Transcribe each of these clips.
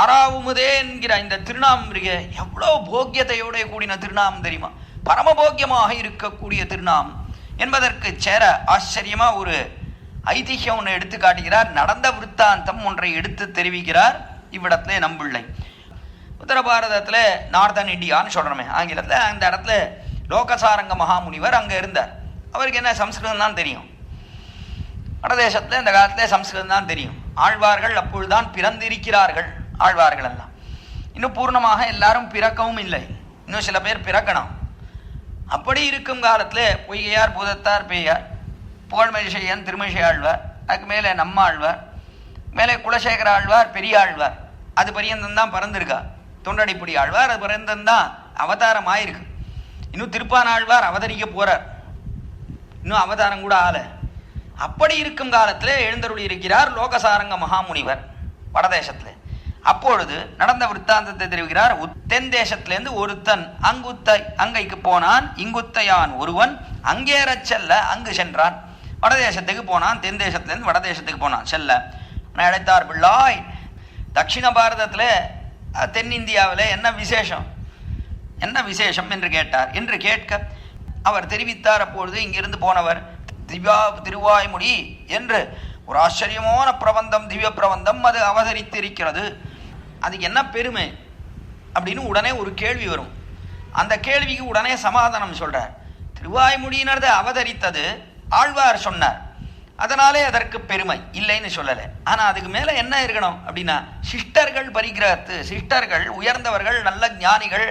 ஆறாவுமுதே என்கிற இந்த திருநாமரிக எவ்வளோ போக்கியத்தையோட கூடின திருநாம் தெரியுமா? பரமபோக்கியமாக இருக்கக்கூடிய திருநாம் என்பதற்கு சேர ஆச்சரியமா ஒரு ஐதிஹ்யம் ஒன்று எடுத்து காட்டுகிறார். நடந்த விருத்தாந்தம் ஒன்றை எடுத்து தெரிவிக்கிறார். இவ்விடத்திலே நம்பிள்ளை உத்தர பாரதத்தில் நார்தன் இண்டியான்னு சொல்கிறோமே ஆங்கிலத்தில் அந்த இடத்துல லோகசாரங்க மகாமுனிவர் அங்கே இருந்தார். அவருக்கு என்ன சம்ஸ்கிருதம் தான் தெரியும்? வடதேசத்தில் இந்த காலத்தில் சம்ஸ்கிருதம் தான் தெரியும். ஆழ்வார்கள் அப்பொழுதுதான் பிறந்திருக்கிறார்கள். ஆழ்வார்கள் எல்லாம் இன்னும் பூர்ணமாக எல்லாரும் பிறக்கவும் இல்லை. இன்னும் சில பேர் பிறக்கணும். அப்படி இருக்கும் காலத்தில் பொய்கையார் பூதத்தார் பேயார் புகழ்மதிசையன் திருமிசை ஆழ்வார் அதுக்கு மேலே நம்ம ஆழ்வார் மேலே குலசேகர ஆழ்வார் பெரிய ஆழ்வார் அது பரியந்தம் தான் பறந்துருக்கா. தொண்டடிப்புடி ஆழ்வார் அது பரியந்தந்தான் அவதாரம் ஆயிருக்கு இன்னும் திருப்பான் ஆழ்வார் அவதரிக்க போகிறார் இன்னும் அவதாரம் கூட ஆலை அப்படி இருக்கும் காலத்தில் எழுந்தருளி இருக்கிறார் லோகசாரங்க மகாமுனிவர் வடதேசத்தில். அப்பொழுது நடந்த விற்த்தாந்தத்தை தெரிவிக்கிறார். தென் தேசத்திலேருந்து ஒருத்தன் அங்குத்தை அங்கைக்கு போனான். இங்குத்தையான் ஒருவன் அங்கேறச் செல்ல அங்கு சென்றான். வடதேசத்துக்கு போனான். தென் தேசத்திலேருந்து வடதேசத்துக்கு போனான். செல்ல. அழைத்தார் பிள்ளாய் தட்சிண பாரதத்தில் தென்னிந்தியாவில் என்ன விசேஷம்? என்ன விசேஷம்? என்று கேட்டார். என்று கேட்க அவர் தெரிவித்தார் அப்பொழுது இங்கிருந்து போனவர் திவ்யா திருவாய்மொழி என்று. ஒரு ஆச்சரியமான பிரபந்தம் திவ்ய பிரபந்தம் அது அவதரித்திருக்கிறது. அது என்ன பெருமை? அப்படின்னு உடனே ஒரு கேள்வி வரும். அந்த கேள்விக்கு உடனே சமாதானம் சொல்கிறார் திருவாய்மொழியினரது அவதரித்தது ஆழ்வார் சொன்னார். அதனாலே அதற்கு பெருமை. இல்லைன்னு சொல்லலை. ஆனால் அதுக்கு மேலே என்ன இருக்கணும் அப்படின்னா சிஷ்டர்கள் பரிகிரகத்து சிஷ்டர்கள் உயர்ந்தவர்கள் நல்ல ஞானிகள்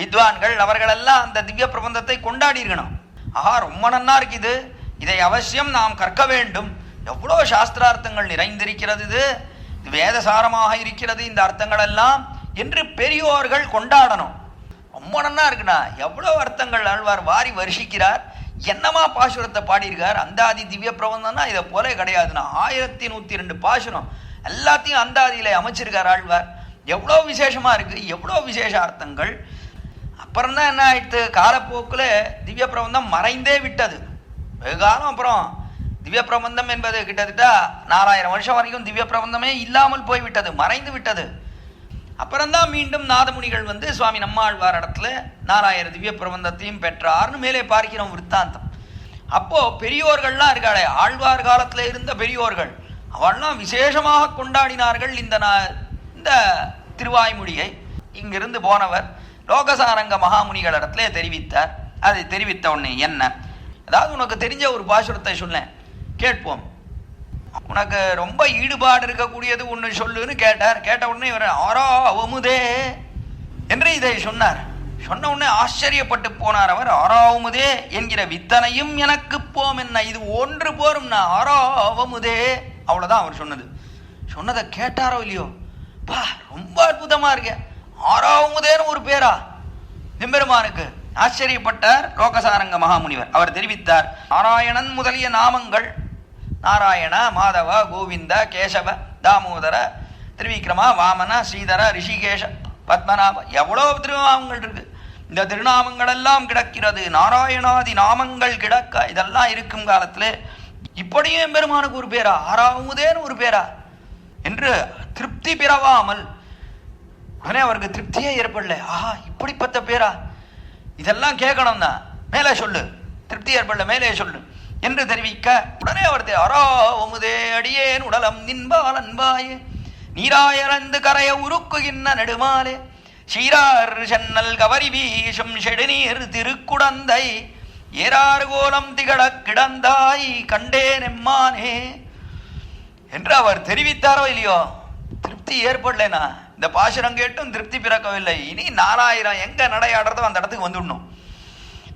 வித்வான்கள் அவர்களெல்லாம் அந்த திவ்ய பிரபந்தத்தை கொண்டாடி இருக்கணும். ஆஹா ரொம்ப நன்னா இருக்குது. இதை அவசியம் நாம் கற்க வேண்டும். எவ்வளோ சாஸ்திரார்த்தங்கள் நிறைந்திருக்கிறது இது. வேதசாரமாக இருக்கிறது இந்த அர்த்தங்கள் எல்லாம் என்று பெரியோர்கள் கொண்டாடணும். ரொம்ப நன்னா இருக்குண்ணா. எவ்வளோ அர்த்தங்கள் ஆழ்வார் வாரி வருஷிக்கிறார். என்னமா பாசுரத்தை பாடியிருக்கார்? அந்தாதி திவ்ய பிரபந்தம்னா இதை போலே கிடையாதுண்ணா. ஆயிரத்தி நூற்றி ரெண்டு பாசுரம் எல்லாத்தையும் அந்தாதியில் அமைச்சிருக்கார் ஆழ்வார். எவ்வளோ விசேஷமாக இருக்குது எவ்வளோ விசேஷ அர்த்தங்கள்? அப்புறம் தான் என்ன ஆயிடுத்து காலப்போக்கில் திவ்ய பிரபந்தம் மறைந்தே விட்டது. வெகு காலம் அப்புறம் திவ்ய பிரபந்தம் என்பது கிட்டத்தட்ட நாலாயிரம் வருஷம் வரைக்கும் திவ்ய பிரபந்தமே இல்லாமல் போய்விட்டது மறைந்து விட்டது. அப்புறம்தான் மீண்டும் நாதமுனிகள் வந்து சுவாமி நம்மாழ்வார் இடத்துல நாலாயிரம் திவ்ய பிரபந்தத்தையும் பெற்றார்னு மேலே பார்க்கிறோம் விற்த்தாந்தம் அப்போது பெரியோர்கள்லாம் இருக்காளே ஆழ்வார் காலத்தில் இருந்த பெரியோர்கள் அவள்லாம் விசேஷமாக கொண்டாடினார்கள் இந்த நா- இந்த திருவாய்மொழியை. இங்கிருந்து போனவர் லோகசாரங்க மகாமுனிகள் இடத்துல தெரிவித்தார். அதை தெரிவித்த உடனே என்ன? அதாவது உனக்கு தெரிஞ்ச ஒரு பாசுரத்தை சொன்னேன் கேட்போம். உனக்கு ரொம்ப ஈடுபாடு இருக்கக்கூடியது ஒன்று சொல்லுன்னு கேட்டார். கேட்ட உடனே இவர் ஆரா அவமுதே. என்று இதை சொன்னார். சொன்ன உடனே ஆச்சரியப்பட்டு போனார் அவர். ஆறாவமுதே என்கிற வித்தனையும் எனக்கு போம் என்ன? இது ஒன்று போரும்னா ஆறாவமுதே அவ்வளோதான் அவர் சொன்னது. சொன்னதை கேட்டாரோ இல்லையோ? பா ரொம்ப அற்புதமாக இருக்க. ஆறாவமுதேன்னு ஒரு பேரா? நிம்பெருமானுக்கு ஆச்சரியப்பட்டார் லோகசாரங்க மகாமுனிவர். அவர் தெரிவித்தார் நாராயணன் முதலிய நாமங்கள் நாராயண மாதவ கோவிந்த கேசவ தாமோதர திருவிக்ரமா வாமன ஸ்ரீதர ரிஷிகேஷ பத்மநாப எவ்வளோ திருநாமங்கள் இருக்கு. இந்த திருநாமங்கள் எல்லாம் கிடக்கிறது. நாராயணாதி நாமங்கள் கிடக்க இதெல்லாம் இருக்கும் காலத்தில் இப்படியும் பெருமானுக்கு ஒரு பேரா ஆறாவதேன்னு ஒரு பேரா என்று திருப்தி பிறவாமல் உடனே அவருக்கு திருப்தியே ஏற்படல. ஆஹா இப்படிப்பட்ட பேரா. இதெல்லாம் கேட்கணும் தான் மேலே சொல்லு. திருப்தி ஏற்படல மேலே சொல்லு. என்று தெரிவிக்க உடனே அவர் அறாவமுதே அடியேன் உடலம் நின்பால் அன்பாயே. நீராயறந்து கரைய உருக்குகின்ற நெடுமாலே. சீரார் சென்னல் கவரி வீசும் செடுநீர் திருக்குடந்தை. ஏறார் கோலம் திகழ கிடந்தாய் கண்டேன் எம்மானே. என்று அவர் தெரிவித்தாரோ இல்லையோ? திருப்தி ஏற்படலைனா? இந்த பாசுரம் கேட்டும் திருப்தி பிறக்கவில்லை. இனி நாலாயிரம் எங்க நடையாடுறதோ அந்த இடத்துக்கு வந்துடணும்.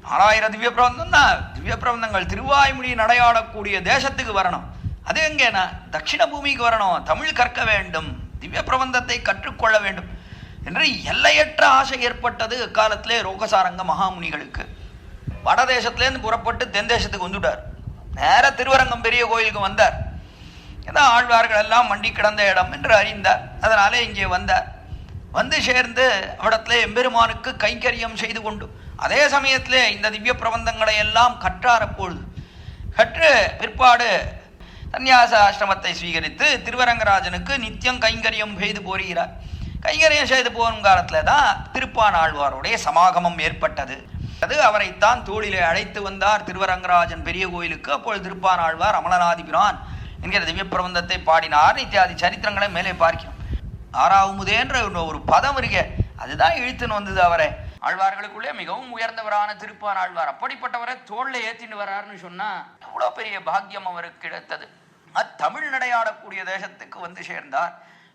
நாலாயிரம் திவ்ய பிரபந்தம்னா திவ்ய பிரபந்தங்கள் திருவாய்மொழி நடையாடக்கூடிய தேசத்துக்கு வரணும். அது எங்கேனா? தட்சிண பூமிக்கு வரணும். தமிழ் கற்க வேண்டும். திவ்ய பிரபந்தத்தை கற்றுக்கொள்ள வேண்டும். என்று எல்லையற்ற ஆசை ஏற்பட்டது காலத்திலே ரோகசாரங்க மகாமுனிகளுக்கு. வடதேசத்துலேருந்து புறப்பட்டு தென் தேசத்துக்கு வந்துட்டார். நேர திருவரங்கம் பெரிய கோயிலுக்கு வந்தார். ஏதோ ஆழ்வார்கள் எல்லாம் மண்டி கிடந்த இடம் என்று அறிந்தார். அதனாலே இங்கே வந்தார். வந்து சேர்ந்து அவிடத்திலே எம்பெருமானுக்கு கைங்கரியம் செய்து கொண்டு அதே சமயத்தில் இந்த திவ்ய பிரபந்தங்களை எல்லாம் கற்றார் அப்பொழுது. கற்று பிற்பாடு சந்நியாச ஆசிரமத்தை ஸ்வீகரித்து திருவரங்கராஜனுக்கு நித்தியம் கைங்கரியம் செய்து போகிறார் கைங்கரியம் செய்து போகும் காலத்தில் தான் திருப்பான் ஆழ்வாருடைய சமாகமம் ஏற்பட்டது. அது அவரைத்தான் தோளிலே அழைத்து வந்தார் திருவரங்கராஜன் பெரிய கோயிலுக்கு. அப்பொழுது திருப்பானாழ்வார் அமலநாதிபிரான் என்கிற திவ்ய பிரபந்தத்தை பாடினார். இத்தியாதி சரித்திரங்களை மேலே பார்க்கிறோம். ஆறாவுமுதேன்ற ஒரு- ஒரு பதம் இருக்க அதுதான் இழுத்துன்னு வந்தது அவரை. ஆழ்வார்களுக்குள்ளே மிகவும் உயர்ந்தவரான திருப்பான் ஆழ்வார். அப்படிப்பட்டவரை தோல்ல ஏத்தின்னு வர்றாருன்னு சொன்னா எவ்வளோ பெரிய பாக்கியம் அவருக்கு கிடைத்தது. அத்தமிழ் நடையாடக்கூடிய தேசத்துக்கு வந்து சேர்ந்தார்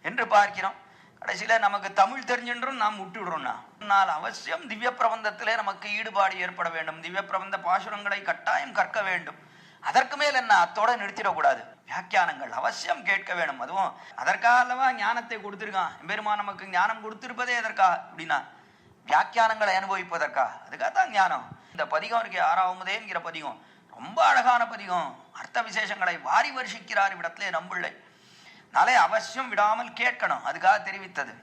என்று பார்க்கிறோம். கடைசியில நமக்கு தமிழ் தெரிஞ்சுன்றும் நாம் விட்டுடுறோம்னா ஆனால் அவசியம் திவ்ய பிரபந்தத்திலே நமக்கு ஈடுபாடு ஏற்பட வேண்டும். திவ்ய பிரபந்த பாசுரங்களை கட்டாயம் கற்க வேண்டும். அதற்கு மேல் என்ன? அத்தோட நிறுத்திடக்கூடாது. வியாக்கியானங்கள் அவசியம் கேட்க வேணும் அதுவும் அதற்காக அல்லவா ஞானத்தை கொடுத்துருக்கான். பெருமா நமக்கு ஞானம் கொடுத்திருப்பதே எதற்கா அப்படின்னா வியாக்கியானங்களை அனுபவிப்பதற்கா அதுக்காக தான் ஞானம். இந்த பதிகம் இருக்கு ஆறாவதேங்கிற பதிகம். ரொம்ப அழகான பதிகம். அர்த்த விசேஷங்களை வாரி வருஷிக்கிறார் இவ்விடத்திலே நம்பிள்ளை நாளே அவசியம் விடாமல் கேட்கணும். அதுக்காக தெரிவித்தது.